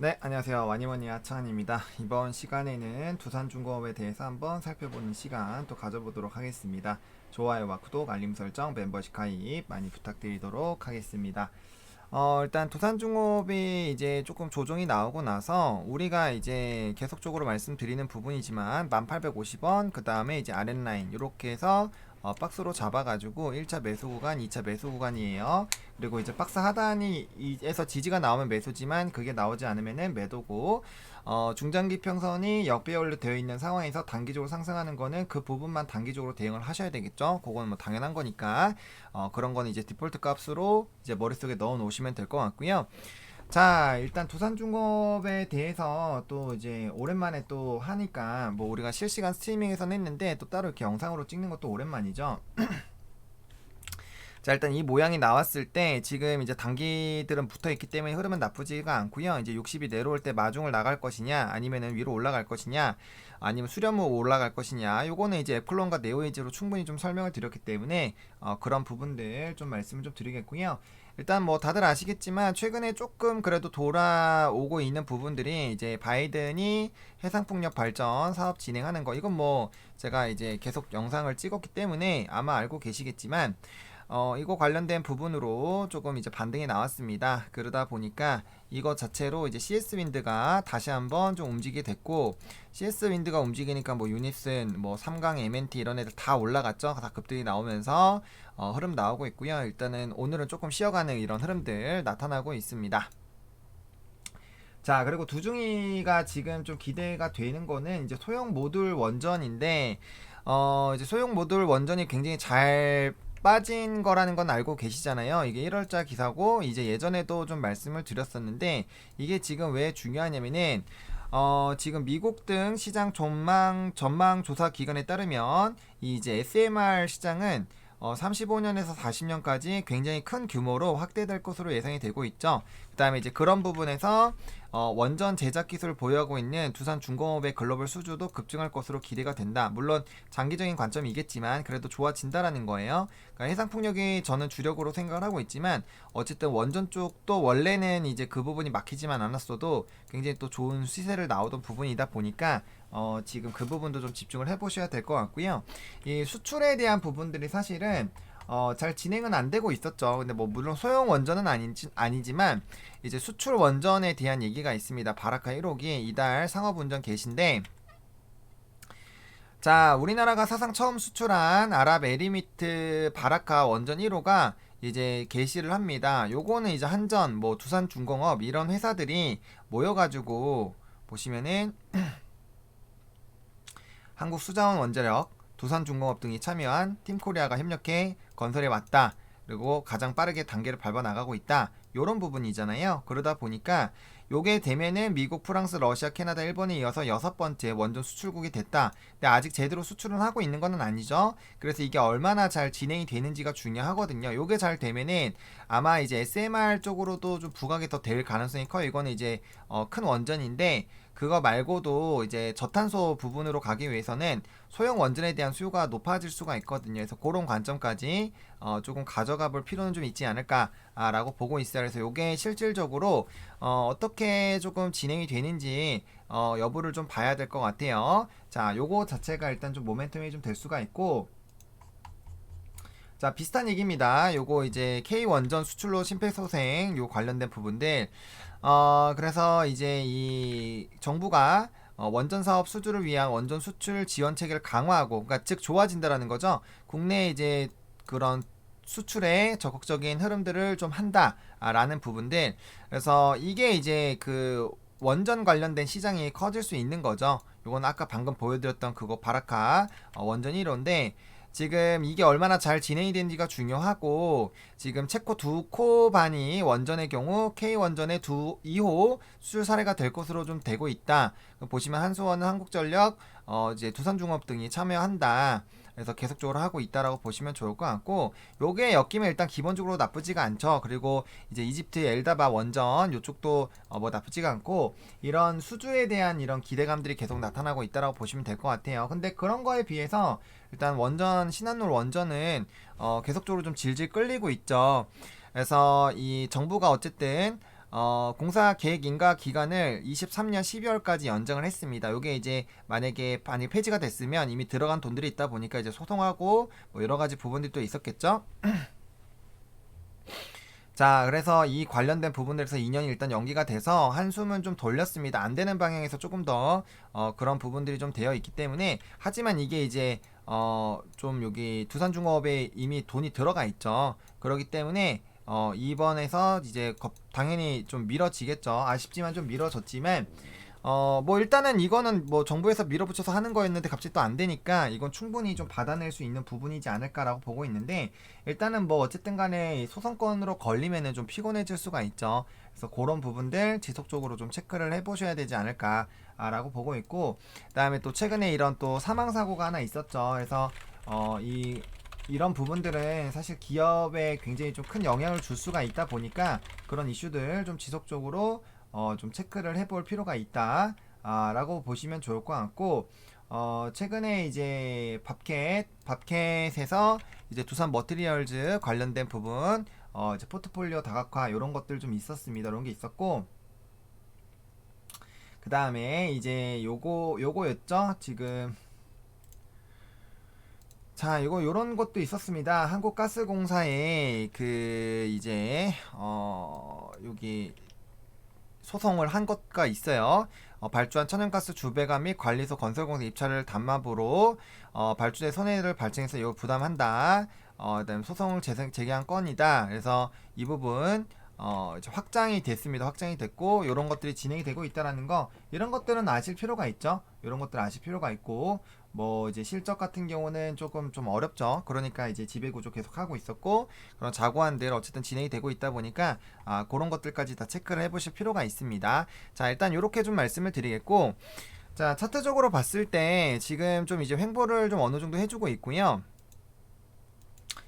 네, 안녕하세요. 와니머니 하창입니다. 이번 시간에는 두산중공업에 대해서 한번 살펴보는 시간 또 가져보도록 하겠습니다. 좋아요와 구독, 알림 설정, 멤버십 가입 많이 부탁드리도록 하겠습니다. 어, 일단 두산중공업이 이제 조금 조정이 나오고 나서 우리가 이제 계속적으로 말씀드리는 부분이지만 1850원, 그 다음에 이제 아랫라인 이렇게 해서 어, 박스로 잡아가지고 1차 매수 구간, 2차 매수 구간이에요. 그리고 이제 박스 하단이에서 지지가 나오면 매수지만 그게 나오지 않으면은 매도고 어, 중장기 평선이 역배열로 되어 있는 상황에서 단기적으로 상승하는 거는 그 부분만 단기적으로 대응을 하셔야 되겠죠. 그거는 뭐 당연한 거니까 어, 그런 거는 이제 디폴트 값으로 이제 머릿속에 넣어 놓으시면 될 것 같고요. 자, 일단 두산중공업에 대해서 또 이제 오랜만에 또 하니까 뭐 우리가 실시간 스트리밍에서는 했는데 또 따로 이렇게 영상으로 찍는 것도 오랜만이죠. 자, 일단 이 모양이 나왔을 때 지금 이제 단기들은 붙어 있기 때문에 흐름은 나쁘지가 않고요. 이제 60이 내려올 때 마중을 나갈 것이냐, 아니면은 위로 올라갈 것이냐, 아니면 수렴으로 올라갈 것이냐. 요거는 이제 애플론과 네오에이지로 충분히 좀 설명을 드렸기 때문에 어, 그런 부분들 좀 말씀을 좀 드리겠고요. 일단 뭐 다들 아시겠지만 최근에 조금 그래도 돌아오고 있는 부분들이 이제 바이든이 해상풍력 발전 사업 진행하는 거 이건 뭐 제가 이제 계속 영상을 찍었기 때문에 아마 알고 계시겠지만 어, 이거 관련된 부분으로 조금 이제 반등이 나왔습니다. 그러다 보니까 이거 자체로 이제 CS 윈드가 다시 한번 좀 움직이게 됐고 CS 윈드가 움직이니까 뭐 유니슨, 뭐 삼강 MNT 이런 애들 다 올라갔죠. 다 급등이 나오면서 어, 흐름 나오고 있고요. 일단은 오늘은 조금 쉬어가는 이런 흐름들 나타나고 있습니다. 자, 그리고 두중이가 지금 좀 기대가 되는 거는 이제 소형 모듈 원전인데, 어, 이제 소형 모듈 원전이 굉장히 잘 빠진 거라는 건 알고 계시잖아요. 이게 1월자 기사고, 이제 예전에도 좀 말씀을 드렸었는데, 이게 지금 왜 중요하냐면은, 어, 지금 미국 등 시장 전망, 전망 조사 기관에 따르면, 이 이제 SMR 시장은 어, 35년에서 40년까지 굉장히 큰 규모로 확대될 것으로 예상이 되고 있죠. 그 다음에 이제 그런 부분에서 어, 원전 제작 기술을 보유하고 있는 두산 중공업의 글로벌 수주도 급증할 것으로 기대가 된다. 물론 장기적인 관점이겠지만 그래도 좋아진다라는 거예요. 그러니까 해상 풍력이 저는 주력으로 생각을 하고 있지만 어쨌든 원전 쪽도 원래는 이제 그 부분이 막히지만 않았어도 굉장히 또 좋은 시세를 나오던 부분이다 보니까 어, 지금 그 부분도 좀 집중을 해보셔야 될 것 같고요. 이 수출에 대한 부분들이 사실은 어, 잘 진행은 안 되고 있었죠. 근데 뭐 물론 소형 원전은 아니지, 아니지만 이제 수출 원전에 대한 얘기가 있습니다. 바라카 1호기 이달 상업 운전 개시인데 자, 우리나라가 사상 처음 수출한 아랍 에리미트 바라카 원전 1호가 이제 개시를 합니다. 요거는 이제 한전, 뭐 두산 중공업 이런 회사들이 모여가지고 보시면은 한국수자원 원자력, 두산중공업 등이 참여한 팀코리아가 협력해 건설해 왔다. 그리고 가장 빠르게 단계를 밟아 나가고 있다. 요런 부분이잖아요. 그러다 보니까 요게 되면은 미국, 프랑스, 러시아, 캐나다, 일본에 이어서 여섯 번째 원전 수출국이 됐다. 근데 아직 제대로 수출은 하고 있는 건 아니죠. 그래서 이게 얼마나 잘 진행이 되는지가 중요하거든요. 요게 잘 되면은 아마 이제 SMR 쪽으로도 좀 부각이 더 될 가능성이 커요. 이거는 이제 어, 큰 원전인데 그거 말고도 이제 저탄소 부분으로 가기 위해서는 소형 원전에 대한 수요가 높아질 수가 있거든요. 그래서 그런 관점까지 어 조금 가져가 볼 필요는 좀 있지 않을까라고 보고 있어요. 그래서 이게 실질적으로 어 어떻게 조금 진행이 되는지 어 여부를 좀 봐야 될 것 같아요. 자, 요거 자체가 일단 좀 모멘텀이 좀 될 수가 있고 자, 비슷한 얘기입니다. 요거 이제 K 원전 수출로 심폐소생 요 관련된 부분들 어, 그래서 이제 이 정부가 어, 원전 사업 수주를 위한 원전 수출 지원 체계를 강화하고, 그러니까 즉 좋아진다라는 거죠. 국내 이제 그런 수출에 적극적인 흐름들을 좀 한다라는 부분들. 그래서 이게 이제 그 원전 관련된 시장이 커질 수 있는 거죠. 요건 아까 방금 보여드렸던 그거 바라카 어, 원전 1호인데 지금 이게 얼마나 잘 진행이 되는지가 중요하고 지금 체코 두 코반이 원전의 경우 K 원전의 두 2호 수출 사례가 될 것으로 좀 되고 있다. 보시면 한수원은 한국전력, 어 이제 두산중업 등이 참여한다. 그래서 계속적으로 하고 있다라고 보시면 좋을 것 같고 요게 엮이면 일단 기본적으로 나쁘지가 않죠. 그리고 이제 이집트 엘다바 원전 요쪽도 어 뭐 나쁘지가 않고 이런 수주에 대한 이런 기대감들이 계속 나타나고 있다라고 보시면 될 것 같아요. 근데 그런 거에 비해서 일단 원전 신한솔 원전은 어 계속적으로 좀 질질 끌리고 있죠. 그래서 이 정부가 어쨌든 어, 공사 계획 인가 기간을 23년 12월까지 연장을 했습니다. 요게 이제 만약에 만약 폐지가 됐으면 이미 들어간 돈들이 있다 보니까 이제 소송하고 뭐 여러 가지 부분들이 또 있었겠죠. 자, 그래서 이 관련된 부분들에서 2년이 일단 연기가 돼서 한숨은 좀 돌렸습니다. 안 되는 방향에서 조금 더 어, 그런 부분들이 좀 되어 있기 때문에 하지만 이게 이제 어, 좀 여기 두산중업에 이미 돈이 들어가 있죠. 그렇기 때문에 어, 이번에서 이제 거- 당연히 좀 미뤄지겠죠. 아쉽지만 좀 미뤄졌지만 어, 뭐 일단은 이거는 뭐 정부에서 밀어붙여서 하는 거였는데 갑자기 또 안 되니까 이건 충분히 좀 받아낼 수 있는 부분이지 않을까라고 보고 있는데 일단은 뭐 어쨌든 간에 이 소송권으로 걸리면은 좀 피곤해질 수가 있죠. 그래서 그런 부분들 지속적으로 좀 체크를 해보셔야 되지 않을까라고 보고 있고 그다음에 또 최근에 이런 또 사망 사고가 하나 있었죠. 그래서 어, 이 이런 부분들은 사실 기업에 굉장히 좀 큰 영향을 줄 수가 있다 보니까 그런 이슈들 좀 지속적으로 어, 좀 체크를 해볼 필요가 있다. 아, 라고 보시면 좋을 것 같고, 어, 최근에 이제 밥캣, 밥캣에서 이제 두산 머티리얼즈 관련된 부분, 어, 이제 포트폴리오 다각화, 이런 것들 좀 있었습니다. 이런 게 있었고, 그 다음에 이제 요거, 요거였죠? 지금. 자, 이거 요런 것도 있었습니다. 한국가스공사에 그 이제 어 여기 소송을 한 것가 있어요. 어, 발주한 천연가스 주배관 및 관리소 건설공사 입찰을 담합으로 어, 발주대 손해를 발생해서 이거 부담한다. 어, 그다음 소송을 재생, 제기한 건이다. 그래서 이 부분 어, 확장이 됐습니다. 확장이 됐고 이런 것들이 진행이 되고 있다라는 거 이런 것들은 아실 필요가 있죠. 이런 것들 아실 필요가 있고 뭐 이제 실적 같은 경우는 조금 좀 어렵죠. 그러니까 이제 지배 구조 계속 하고 있었고 그런 자고한들 어쨌든 진행이 되고 있다 보니까 아 그런 것들까지 다 체크를 해보실 필요가 있습니다. 자 일단 이렇게 좀 말씀을 드리겠고 자 차트적으로 봤을 때 지금 좀 이제 횡보를 좀 어느 정도 해주고 있고요.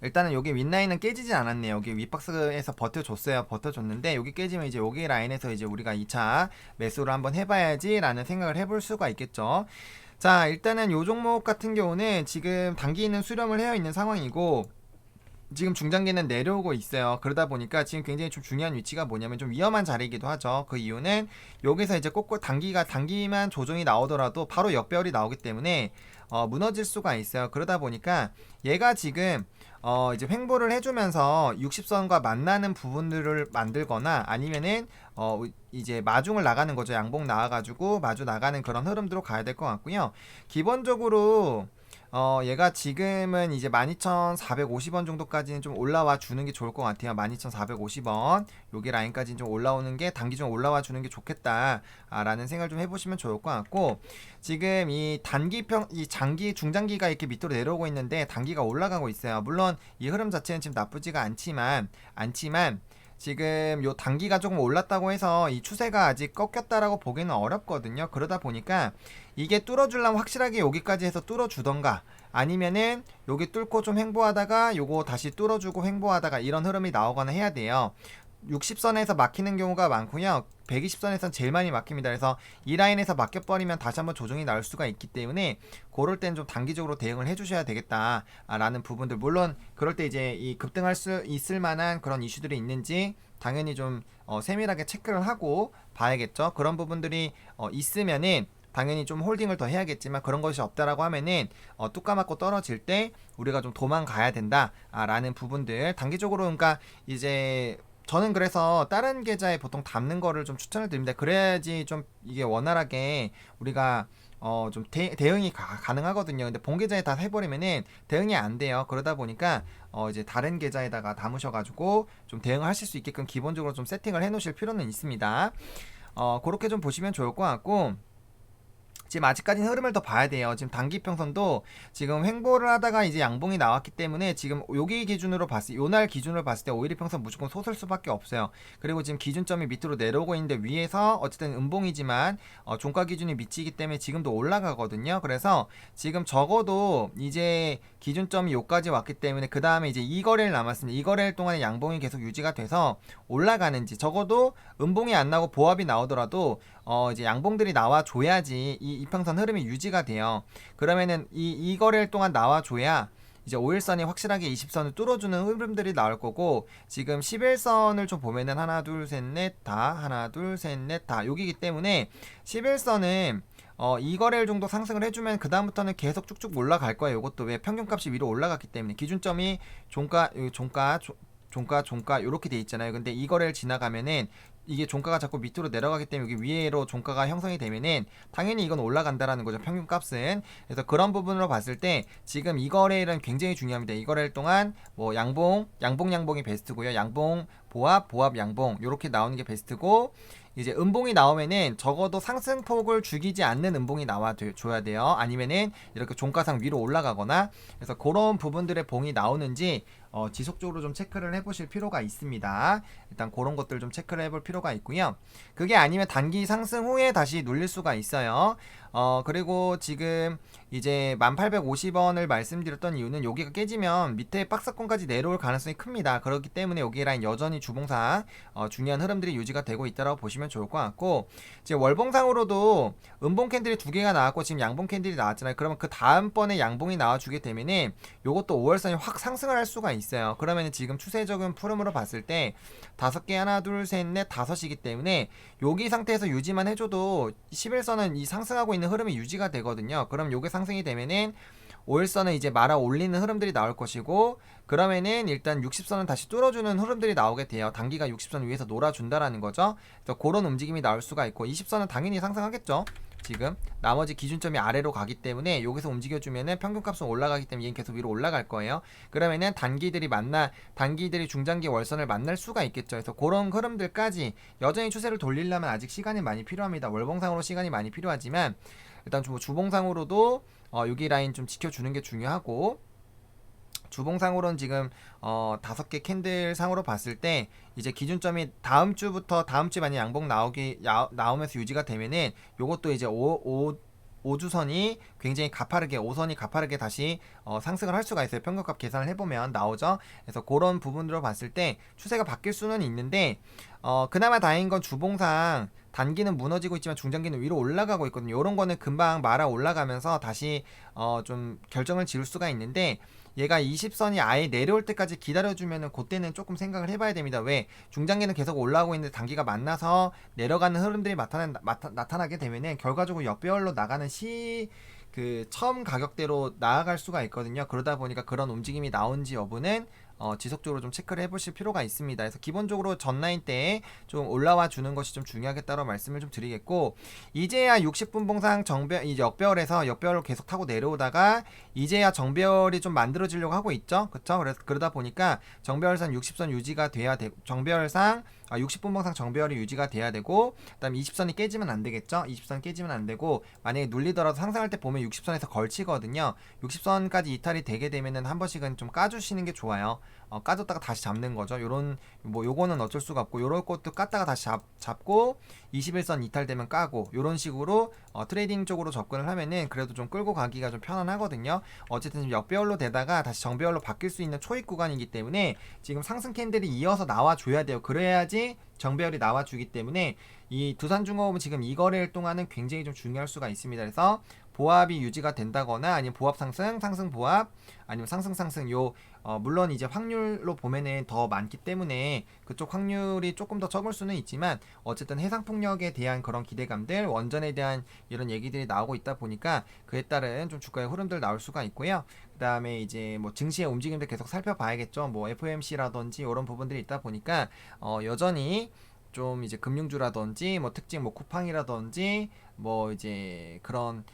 일단은 여기 윗라인은 깨지지 않았네요. 여기 윗박스에서 버텨줬어요. 버텨줬는데 여기 깨지면 이제 여기 라인에서 이제 우리가 2차 매수를 한번 해봐야지라는 생각을 해볼 수가 있겠죠. 자 일단은 요 종목 같은 경우는 지금 단기는 수렴을 해어 있는 상황이고 지금 중장기는 내려오고 있어요. 그러다 보니까 지금 굉장히 좀 중요한 위치가 뭐냐면 좀 위험한 자리이기도 하죠. 그 이유는 여기서 이제 꼭꼭 단기가 단기만 조정이 나오더라도 바로 역배열이 나오기 때문에 어, 무너질 수가 있어요. 그러다 보니까 얘가 지금 어, 이제 횡보를 해주면서 60선과 만나는 부분들을 만들거나 아니면은 어, 이제 마중을 나가는 거죠. 양봉 나와가지고 마주 나가는 그런 흐름대로 가야 될 것 같고요. 기본적으로 어, 얘가 지금은 이제 12,450원 정도까지는 좀 올라와 주는 게 좋을 것 같아요. 12,450원. 여기 라인까지는 좀 올라오는 게 단기 좀 올라와 주는 게 좋겠다. 아, 라는 생각을 좀 해보시면 좋을 것 같고, 지금 이 단기 평, 이 장기, 중장기가 이렇게 밑으로 내려오고 있는데 단기가 올라가고 있어요. 물론 이 흐름 자체는 지금 나쁘지가 않지만, 않지만, 지금 요 단기가 조금 올랐다고 해서 이 추세가 아직 꺾였다라고 보기는 어렵거든요. 그러다 보니까 이게 뚫어주려면 확실하게 여기까지 해서 뚫어주던가 아니면은 여기 뚫고 좀 횡보하다가 요거 다시 뚫어주고 횡보하다가 이런 흐름이 나오거나 해야 돼요. 60선에서 막히는 경우가 많고요. 120선에선 제일 많이 막힙니다. 그래서 이 라인에서 막혀버리면 다시 한번 조정이 나올 수가 있기 때문에 그럴 땐좀 단기적으로 대응을 해주셔야 되겠다라는 부분들 물론 그럴 때 이제 이 급등할 수 있을 만한 그런 이슈들이 있는지 당연히 좀 어, 세밀하게 체크를 하고 봐야겠죠. 그런 부분들이 어, 있으면은 당연히 좀 홀딩을 더 해야겠지만 그런 것이 없다라고 하면은 어, 뚝 까맞고 떨어질 때 우리가 좀 도망가야 된다라는 부분들 단기적으로 그러니까 이제 저는 그래서 다른 계좌에 보통 담는 거를 좀 추천을 드립니다. 그래야지 좀 이게 원활하게 우리가 어 좀 대 응이 가, 가능하거든요. 근데 본 계좌에 다 해버리면은 대응이 안 돼요. 그러다 보니까 어 이제 다른 계좌에다가 담으셔가지고 좀 대응하실 수 있게끔 기본적으로 좀 세팅을 해 놓으실 필요는 있습니다. 어 그렇게 좀 보시면 좋을 것 같고. 지금 아직까지는 흐름을 더 봐야 돼요. 지금 단기 평선도 지금 횡보를 하다가 이제 양봉이 나왔기 때문에 지금 여기 기준으로 봤을 요날 기준으로 봤을 때 오일이 평선 무조건 솟을 수밖에 없어요. 그리고 지금 기준점이 밑으로 내려오고 있는데 위에서 어쨌든 음봉이지만 어, 종가 기준이 미치기 때문에 지금도 올라가거든요. 그래서 지금 적어도 이제 기준점이 요까지 왔기 때문에 그 다음에 이제 이 거래를 남았습니다. 이 거래일 동안에 양봉이 계속 유지가 돼서 올라가는지 적어도 음봉이 안 나고 보합이 나오더라도 어 이제 양봉들이 나와 줘야지 이 이평선 흐름이 유지가 돼요. 그러면은 이 이 거래일 동안 나와 줘야 이제 5일선이 확실하게 20선을 뚫어주는 흐름들이 나올 거고 지금 11선을 좀 보면은 하나 둘 셋 넷 다 하나 둘 셋 넷 다 여기기 때문에 11선은 어, 이 거래일 정도 상승을 해주면 그 다음부터는 계속 쭉쭉 올라갈 거예요. 이것도 왜 평균값이 위로 올라갔기 때문에 기준점이 종가 요 종가 조- 종가 종가 이렇게 돼 있잖아요. 근데 이 거래를 지나가면은 이게 종가가 자꾸 밑으로 내려가기 때문에 여기 위로 종가가 형성이 되면은 당연히 이건 올라간다라는 거죠. 평균 값은. 그래서 그런 부분으로 봤을 때 지금 이 거래일은 굉장히 중요합니다. 이 거래일 동안 뭐 양봉, 양봉 양봉이 베스트고요. 양봉, 보합, 보합 양봉 요렇게 나오는 게 베스트고 이제 음봉이 나오면은 적어도 상승폭을 죽이지 않는 음봉이 나와 줘야 돼요. 아니면은 이렇게 종가상 위로 올라가거나 그래서 그런 부분들의 봉이 나오는지 어, 지속적으로 좀 체크를 해보실 필요가 있습니다. 일단 그런 것들 좀 체크를 해볼 필요가 있고요. 그게 아니면 단기 상승 후에 다시 눌릴 수가 있어요. 어, 그리고 지금 이제 1850원을 말씀드렸던 이유는 여기가 깨지면 밑에 박스권까지 내려올 가능성이 큽니다. 그렇기 때문에 여기 라인 여전히 주봉상 어, 중요한 흐름들이 유지가 되고 있다고 보시면 좋을 것 같고 이제 월봉상으로도 음봉 캔들이 두 개가 나왔고 지금 양봉 캔들이 나왔잖아요. 그러면 그 다음번에 양봉이 나와주게 되면은 요것도 5월선이 확 상승을 할 수가 있어요. 그러면 지금 추세적인 푸름으로 봤을 때 다섯 개 하나 둘 셋 넷 다섯이기 때문에 여기 상태에서 유지만 해줘도 11선은 이 상승하고 있는 흐름이 유지가 되거든요. 그럼 요게 상승이 되면은 5일선은 이제 말아 올리는 흐름들이 나올 것이고 그러면은 일단 60선은 다시 뚫어주는 흐름들이 나오게 돼요. 단기가 60선 위에서 놀아준다라는 거죠. 그래서 그런 움직임이 나올 수가 있고 20선은 당연히 상승하겠죠. 지금 나머지 기준점이 아래로 가기 때문에 여기서 움직여주면은 평균값은 올라가기 때문에 얘는 계속 위로 올라갈 거예요. 그러면은 단기들이 만나 단기들이 중장기 월선을 만날 수가 있겠죠. 그래서 그런 흐름들까지 여전히 추세를 돌리려면 아직 시간이 많이 필요합니다. 월봉상으로 시간이 많이 필요하지만 일단 주, 주봉상으로도 어, 여기 라인 좀 지켜주는 게 중요하고 주봉상으로는 지금 어 다섯 개 캔들 상으로 봤을 때 이제 기준점이 다음 주부터 다음 주에 만약 양봉 나오기 야, 나오면서 유지가 되면은 요것도 이제 오, 오, 5주선이 굉장히 가파르게 5선이 가파르게 다시 어, 상승을 할 수가 있어요. 평균값 계산을 해보면 나오죠. 그래서 그런 부분으로 봤을 때 추세가 바뀔 수는 있는데 어, 그나마 다행인 건 주봉상 단기는 무너지고 있지만 중장기는 위로 올라가고 있거든요. 이런 거는 금방 말아 올라가면서 다시 어, 좀 결정을 지을 수가 있는데 얘가 20선이 아예 내려올 때까지 기다려주면은 그때는 조금 생각을 해봐야 됩니다. 왜 중장기는 계속 올라오고 있는데 단기가 만나서 내려가는 흐름들이 나타나, 나타나 게 되면은 결과적으로 역배열로 나가는 시 그 처음 가격대로 나아갈 수가 있거든요. 그러다 보니까 그런 움직임이 나온지 여부는 어, 지속적으로 좀 체크를 해보실 필요가 있습니다. 그래서 기본적으로 전 라인 때에 좀 올라와 주는 것이 좀 중요하겠다고 말씀을 좀 드리겠고 이제야 60분 봉상 정별 이 역별에서 역별을 계속 타고 내려오다가 이제야 정별이 좀 만들어지려고 하고 있죠. 그렇죠? 그래서 그러다 보니까 정별선 60선 유지가 돼야 되고 정별상 아, 60분 봉상 정별이 유지가 돼야 되고 그다음 20선이 깨지면 안 되겠죠. 20선 깨지면 안 되고 만약에 눌리더라도 상승할 때 보면 60선에서 걸치거든요. 60선까지 이탈이 되게 되면은 한 번씩은 좀 까주시는 게 좋아요. 어, 까졌다가 다시 잡는 거죠. 요런 뭐 요거는 어쩔 수가 없고 요럴 것도 깠다가 다시 잡, 잡고 21선 이탈되면 까고 요런 식으로 어, 트레이딩 쪽으로 접근을 하면은 그래도 좀 끌고 가기가 좀 편안하거든요. 어쨌든 역배열로 되다가 다시 정배열로 바뀔 수 있는 초입 구간이기 때문에 지금 상승 캔들이 이어서 나와 줘야 돼요. 그래야지 정배열이 나와 주기 때문에 이 두산중공업은 지금 이 거래일 동안은 굉장히 좀 중요할 수가 있습니다. 그래서 보합이 유지가 된다거나 아니면 보합 상승, 상승 보합 아니면 상승 상승 요 어, 물론 이제 확률로 보면은 더 많기 때문에 그쪽 확률이 조금 더 적을 수는 있지만 어쨌든 해상 폭력에 대한 그런 기대감들 원전에 대한 이런 얘기들이 나오고 있다 보니까 그에 따른 좀 주가의 흐름들 나올 수가 있고요. 그다음에 이제 뭐 증시의 움직임들 계속 살펴봐야겠죠. 뭐 FOMC라든지 이런 부분들이 있다 보니까 어, 여전히 좀 이제 금융주라든지 뭐 특징 뭐 쿠팡이라든지 뭐 이제 그런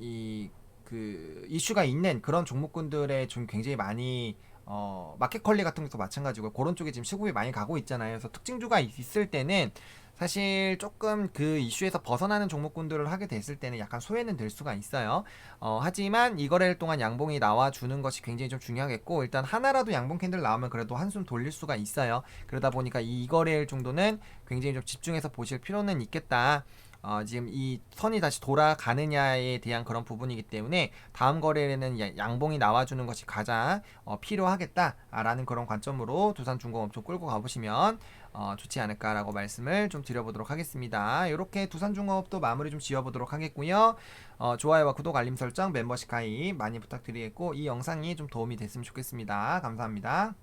이 그 이슈가 있는 그런 종목군들에 좀 굉장히 많이 어 마켓컬리 같은 것도 마찬가지고 그런 쪽에 지금 시급이 많이 가고 있잖아요. 그래서 특징주가 있을 때는 사실 조금 그 이슈에서 벗어나는 종목군들을 하게 됐을 때는 약간 소외는 될 수가 있어요. 어, 하지만 이 거래일 동안 양봉이 나와주는 것이 굉장히 좀 중요하겠고 일단 하나라도 양봉 캔들 나오면 그래도 한숨 돌릴 수가 있어요. 그러다 보니까 이 이거래일 정도는 굉장히 좀 집중해서 보실 필요는 있겠다. 어, 지금 이 선이 다시 돌아가느냐에 대한 그런 부분이기 때문에 다음 거래에는 야- 양봉이 나와주는 것이 가장 어, 필요하겠다라는 그런 관점으로 두산중공업 좀 끌고 가보시면 어, 좋지 않을까라고 말씀을 좀 드려보도록 하겠습니다. 이렇게 두산중공업도 마무리 좀 지어보도록 하겠고요. 어, 좋아요와 구독, 알림 설정, 멤버십 가입 많이 부탁드리겠고 이 영상이 좀 도움이 됐으면 좋겠습니다. 감사합니다.